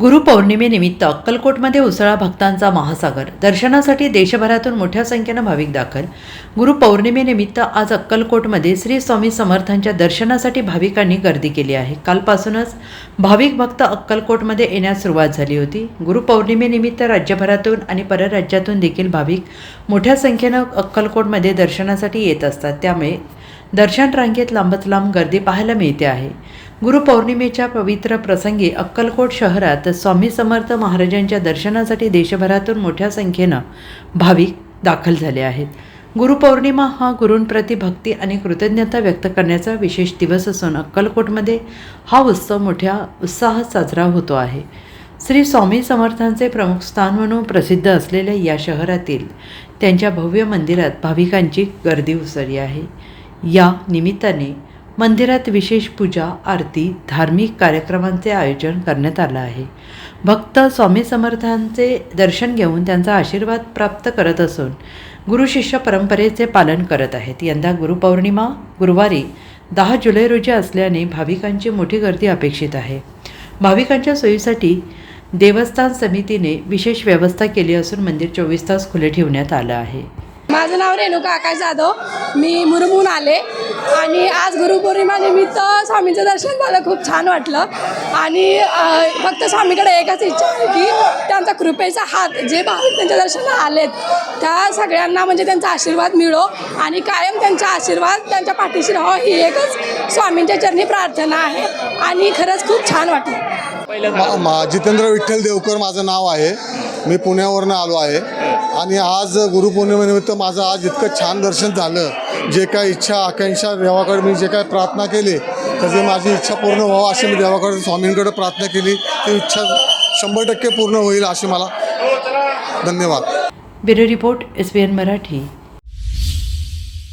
गुरुपौर्णिमेनिमित्त अक्कलकोटमध्ये उसळा भक्तांचा महासागर. दर्शनासाठी देशभरातून मोठ्या संख्येनं भाविक दाखल. गुरुपौर्णिमेनिमित्त आज अक्कलकोटमध्ये श्री स्वामी समर्थांच्या दर्शनासाठी भाविकांनी गर्दी केली आहे. कालपासूनच भाविक भक्त अक्कलकोटमध्ये येण्यास सुरुवात झाली होती. गुरुपौर्णिमेनिमित्त राज्यभरातून आणि परराज्यातून देखील भाविक मोठ्या संख्येनं अक्कलकोटमध्ये दर्शनासाठी येत असतात. त्यामुळे दर्शन रांगेत लांबच लांब गर्दी पाहायला मिळते आहे. गुरुपौर्णिमेच्या पवित्र प्रसंगी अक्कलकोट शहरात स्वामी समर्थ महाराजांच्या दर्शनासाठी देशभरातून मोठ्या संख्येनं भाविक दाखल झाले आहेत. गुरुपौर्णिमा हा गुरूंप्रती भक्ती आणि कृतज्ञता व्यक्त करण्याचा विशेष दिवस असून अक्कलकोटमध्ये हा उत्सव मोठ्या उत्साहात साजरा होतो आहे. श्री स्वामी समर्थांचे प्रमुख स्थान म्हणून प्रसिद्ध असलेल्या या शहरातील त्यांच्या भव्य मंदिरात भाविकांची गर्दी उसळली आहे. या निमित्ताने मंदिरात विशेष पूजा आरती धार्मिक कार्यक्रमांचे आयोजन करण्यात आलं आहे. भक्त स्वामी समर्थांचे दर्शन घेऊन त्यांचा आशीर्वाद प्राप्त करत असून गुरुशिष्य परंपरेचे पालन करत आहेत. यंदा गुरुपौर्णिमा गुरुवारी दहा जुलै रोजी असल्याने भाविकांची मोठी गर्दी अपेक्षित आहे. भाविकांच्या सोयीसाठी देवस्थान समितीने विशेष व्यवस्था केली असून मंदिर चोवीस तास खुले ठेवण्यात आलं आहे. माझं नाव रेणुका आकाश जाधव. मी मुरमून आले. आणि आज गुरुपौर्णिमा निमित्त स्वामींचं दर्शन मला खूप छान वाटलं. आणि फक्त स्वामीकडे एकच इच्छा आहे की त्यांचा कृपेचा हात जे भाविक त्यांच्या दर्शनाला आलेत त्या सगळ्यांना म्हणजे त्यांचा आशीर्वाद मिळो. आणि कायम त्यांचा आशीर्वाद त्यांच्या पाठीशी राहो ही एकच स्वामींच्या चरणी प्रार्थना आहे. आणि खरंच खूप छान वाटलं. मा- जितेंद्र विठ्ठल देवकर माझं नाव आहे. मी पुण्यावरनं आलो आहे. आणि आज गुरुपौर्णिमेनिमित्त माझं आज इतकं छान दर्शन झालं. जे काय इच्छा आकांक्षा देवाकडे मी जे काय प्रार्थना केली त्याची माझी इच्छा पूर्ण व्हावं अशी मी देवाकडे स्वामींकडे प्रार्थना केली. ती इच्छा शंभर टक्के पूर्ण होईल अशी मला धन्यवाद. Bureau report S B N Marathi.